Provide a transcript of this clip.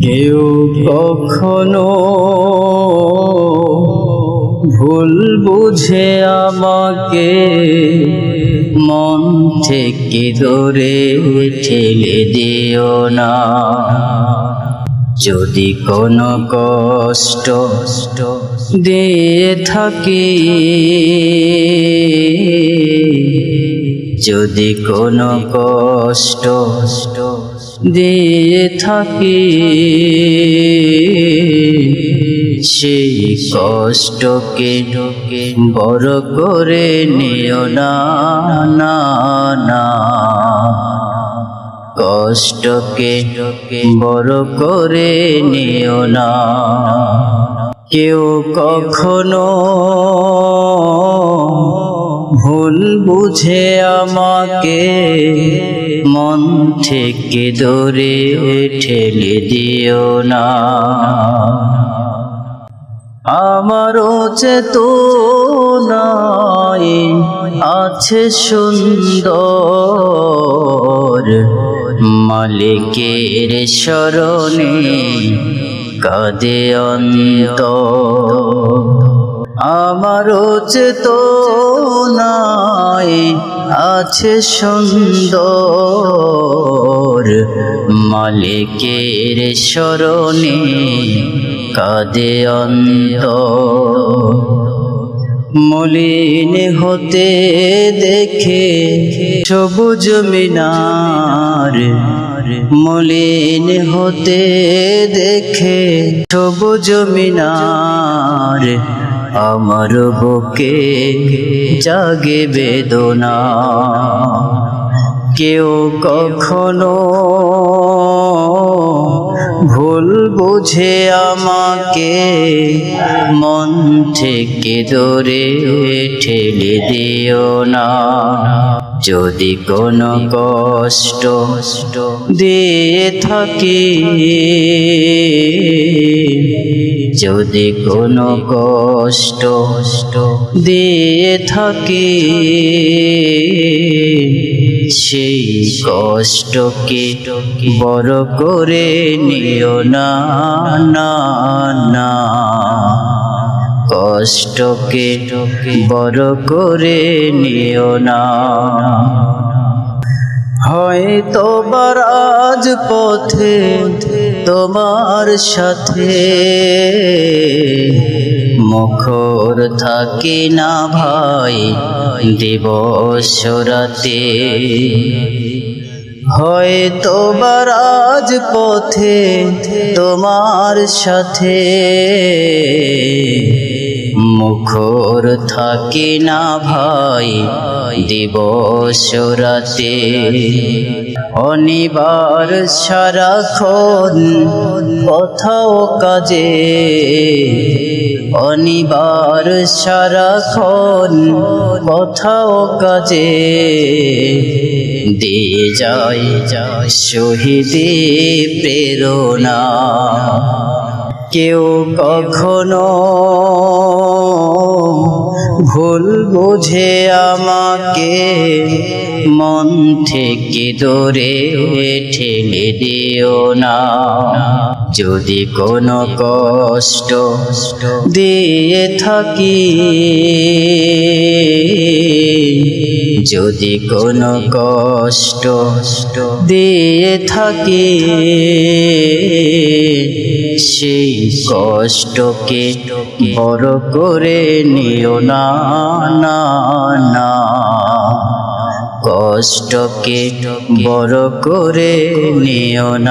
কেউ কখনো ভুল বুঝে আমাকে মন থেকে দূরে ঠেলে দিও না। যদি কোনো কষ্ট দিয়ে থাকি, যদি কোনো কষ্ট দিয়ে থাকি। সেই কষ্টকে বড় করে নিও না না কষ্টকে বড় করে নিও না। কেউ কখনো ভুল বুঝে আমাকে মন থেকে দূরে ঠেলে দিও না। আমারও চেতনায় আছে সুন্দর। মালিকের স্মরণে কাদে অন্ত আমারও চেতনায় আছে সুন্দর। মালিকের স্মরণে কাদে অন্ত মলিন হতে দেখে সবুজ মিনার। মলিন হতে দেখে সবুজ মিনার। আমার বুকে জাগে বেদনা। কেউ কখনো বুঝে আমাকে, মন থেকে দূরে ঠেলে দিও না। যদি কোনো কষ্ট দিয়ে থাকি, যদি কোনো কষ্ট দিয়ে থাকি, সেই কষ্টকে বড় করে নিও না। না না। কষ্টকে বড় করে নিও না। হয়তো বারাজ পথে তোমার সাথে মুখর থাকি না ভাই দিবস রাতে হয়তো বারাজ পথে তোমার সাথে মুখর থাকি না ভাই, দিবস রাতে। অনিবার সারাক্ষণ কোথাও কাজে অনিবার সারাক্ষণ কোথাও কাজে দিয়ে যায় যায় শহীদে প্রেরণা। কেউ কখনো ভুল বুঝে আমাকে মন থেকে দূরে ঠেলে দিও না। যদি কোনো কষ্ট দিয়ে থাকি, যদি কোনো কষ্ট দিয়ে থাকি, সেই কষ্টকে বড় করে নিও না না না। কষ্টকে বড় করে নিও না।